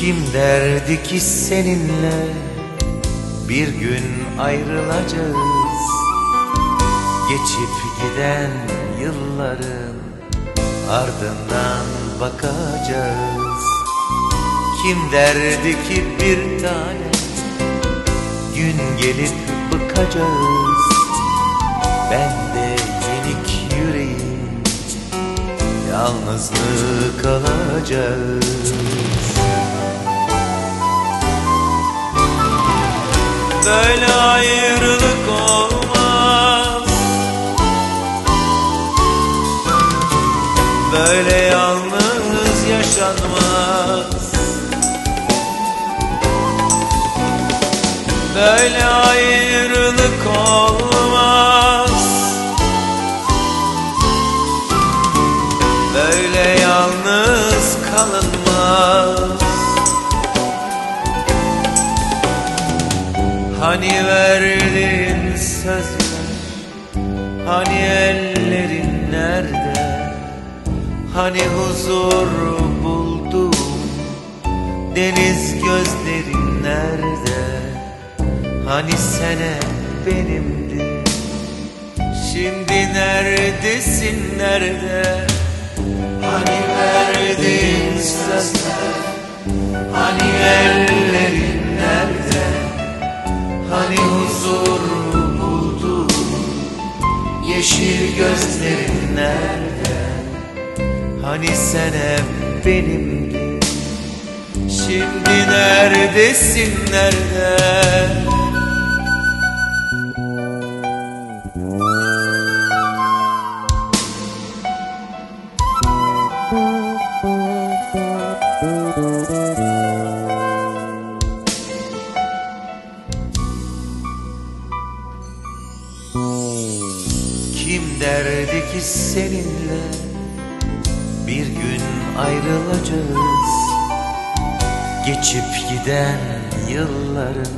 Kim derdi ki seninle bir gün ayrılacağız? Geçip giden yılların ardından bakacağız. Kim derdi ki bir tane gün gelip bıkacağız? Ben de yenik yüreğim yalnızlık alacağız Böyle ayrılık olmaz. Böyle yalnız yaşanmaz. Böyle ayrılık olmaz. Böyle yalnız kalınmaz Hani verdin sözler? Hani ellerin nerede? Hani huzur buldum Deniz gözlerin nerede? Hani sen hep benimdin Şimdi neredesin nerede? Hani verdin sözler? Hani Yeşil gözlerin nerede Hani sen hep benimdin. Şimdi neredesin nerede derdi ki seninle bir gün ayrılacağız. Geçip giden yılların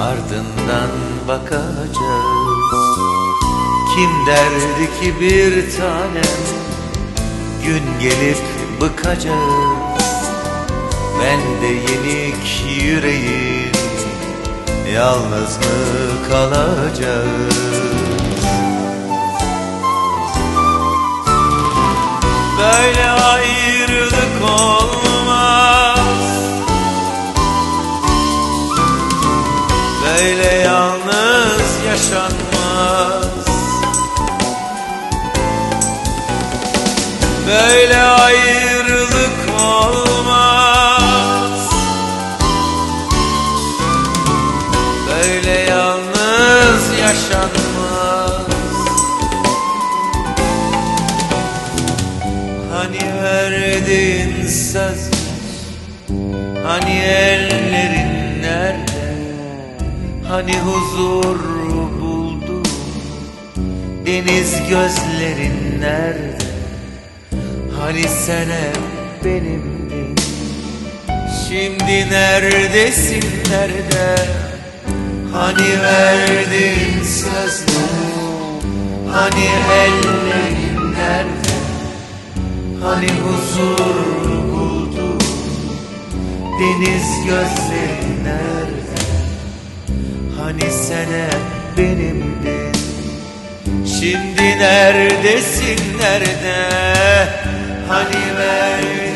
ardından bakacağız. Kim derdi ki bir tanem gün gelip bıkacağız? Ben de yenik yüreğim yalnız mı kalacağız Böyle ayrılık olmaz. Böyle yalnız yaşanmaz. Böyle ayrılık verdin söz Hani ellerin nerede? Hani huzur buldum Deniz gözlerin nerede? Hani sen hep benimdin Şimdi neredesin nerede? Hani verdin sözler Hani ellerin nerede Hani huzur buldum Deniz gözlerin nerede Hani sen hep benimdin Şimdi neredesin nerede? Hani verdin